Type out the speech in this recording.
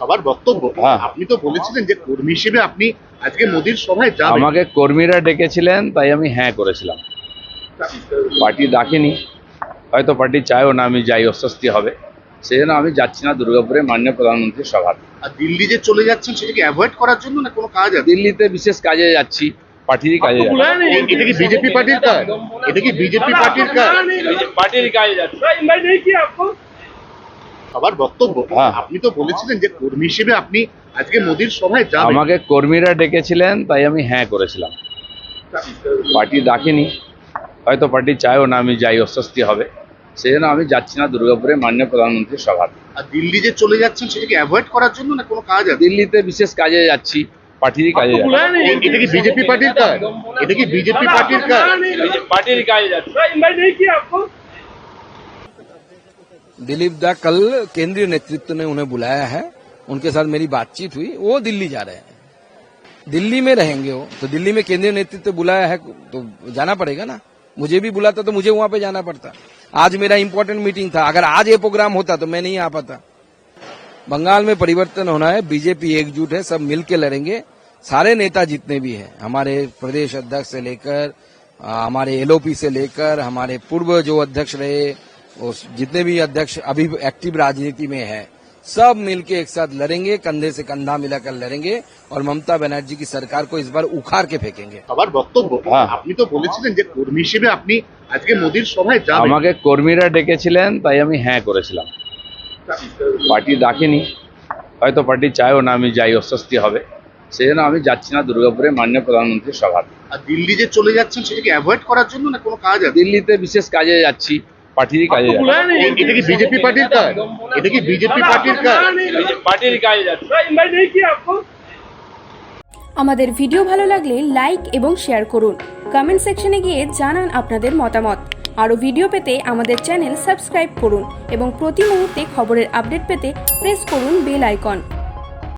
সবার বক্তব্য। হ্যাঁ। আপনি তো বলেছিলেন যে কর্মী হিসেবে আপনি আজকে মোদির সভায় যাবেন। আমাকে কর্মীরা ডেকেছিলেন তাই আমি হ্যাঁ করেছিলাম। পার্টি ডাকেনি। হয়তো পার্টি চায়ও না আমি যাই অস্বস্তি হবে। সেই জন্য আমি যাচ্ছি না দুর্গাপুরে মাননীয় প্রধানমন্ত্রীর সভা আর দিল্লি যে চলে যাচ্ছেন সেটাকে অ্যাভয়েড করার জন্য না কোনো কাজ আছে? দিল্লিতে বিশেষ কাজে যাচ্ছি পার্টিরই কাজে যাচ্ছি। এটা কি বিজেপি পার্টির কাজ? এটা কি বিজেপি পার্টির কাজ? পার্টিরই কাজে। যাচ্ছি সবার বক্তব্য। হ্যাঁ। আপনি তো বলেছিলেন যে কর্মী হিসেবে আপনি আজকে মোদির সভায় যাবেন। আমাকে কর্মীরা ডেকেছিলেন তাই আমি হ্যাঁ করেছিলাম। পার্টি ডাকেনি হয়তো পার্টি চায়ও না আমি যাই অস্বস্তি হবে। সেই জন্য আমি যাচ্ছি না দুর্গাপুরে মাননীয় প্রধানমন্ত্রীর সভা আর দিল্লি যে চলে যাচ্ছেন সেটাকে অ্যাভয়েড করার জন্য না কোনো কাজ আছে? দিল্লিতে বিশেষ কাজে যাচ্ছি পার্টিরই কাজে যাচ্ছি। এটা কি বিজেপি পার্টির কাজ? এটা কি বিজেপি পার্টির কাজ? পার্টিরই কাজে যাচ্ছি। दिलीप दा कल केंद्रीय नेतृत्व ने उन्हें बुलाया है। उनके साथ मेरी बातचीत हुई। वो दिल्ली जा रहे हैं। दिल्ली में रहेंगे वो। तो दिल्ली में केंद्रीय नेतृत्व बुलाया है तो जाना पड़ेगा ना। मुझे भी बुलाता तो मुझे वहाँ पे जाना पड़ता। आज मेरा इम्पोर्टेंट मीटिंग था। अगर आज ये प्रोग्राम होता तो मैं नहीं आ पाता। बंगाल में परिवर्तन होना है। बीजेपी एकजुट है। सब मिल के लड़ेंगे। सारे नेता जितने भी हैं, हमारे प्रदेश अध्यक्ष से लेकर हमारे एलओपी से लेकर, हमारे पूर्व जो अध्यक्ष रहे वो जितने भी अध्यक्ष अभी एक्टिव राजनीति में है सब मिलके एक साथ लड़ेंगे कंधे से कंधा मिलाकर लड़ेंगे और ममता बनर्जी की सरकार को इस बार उखाड़ के फेंकेंगे সবার বক্তব্য হ্যাঁ। আপনি তো বলেছিলেন যে কর্মী হিসেবে আপনি আজকে মোদির সভায় যাবেন আমাকে কর্মীরা ডেকেছিলেন তাই আমি হ্যাঁ করেছিলাম পার্টি ডাকেনি হয়তো পার্টি চায়ও না আমি যাই অস্বস্তি হবে সেই জন্য আমি যাচ্ছি না দুর্গাপুরে মাননীয় প্রধানমন্ত্রীর সভা আর দিল্লি যে চলে যাচ্ছেন সেটাকে অ্যাভয়েড করার জন্য না কোনো কাজ আছে দিল্লিতে বিশেষ কাজে যাচ্ছি পার্টিরই কাজে এটা কি বিজেপি পার্টির কাজ? এটা কি বিজেপি পার্টির কাজ? পার্টিরই কাজে যাচ্ছি। আমাদের ভিডিও ভালো লাগলে লাইক এবং শেয়ার করুন। কমেন্ট সেকশনে গিয়ে জানান আপনাদের মতামত। আরও ভিডিও পেতে আমাদের চ্যানেল সাবস্ক্রাইব করুন এবং প্রতি মুহূর্তে খবরের আপডেট পেতে প্রেস করুন বেল আইকন।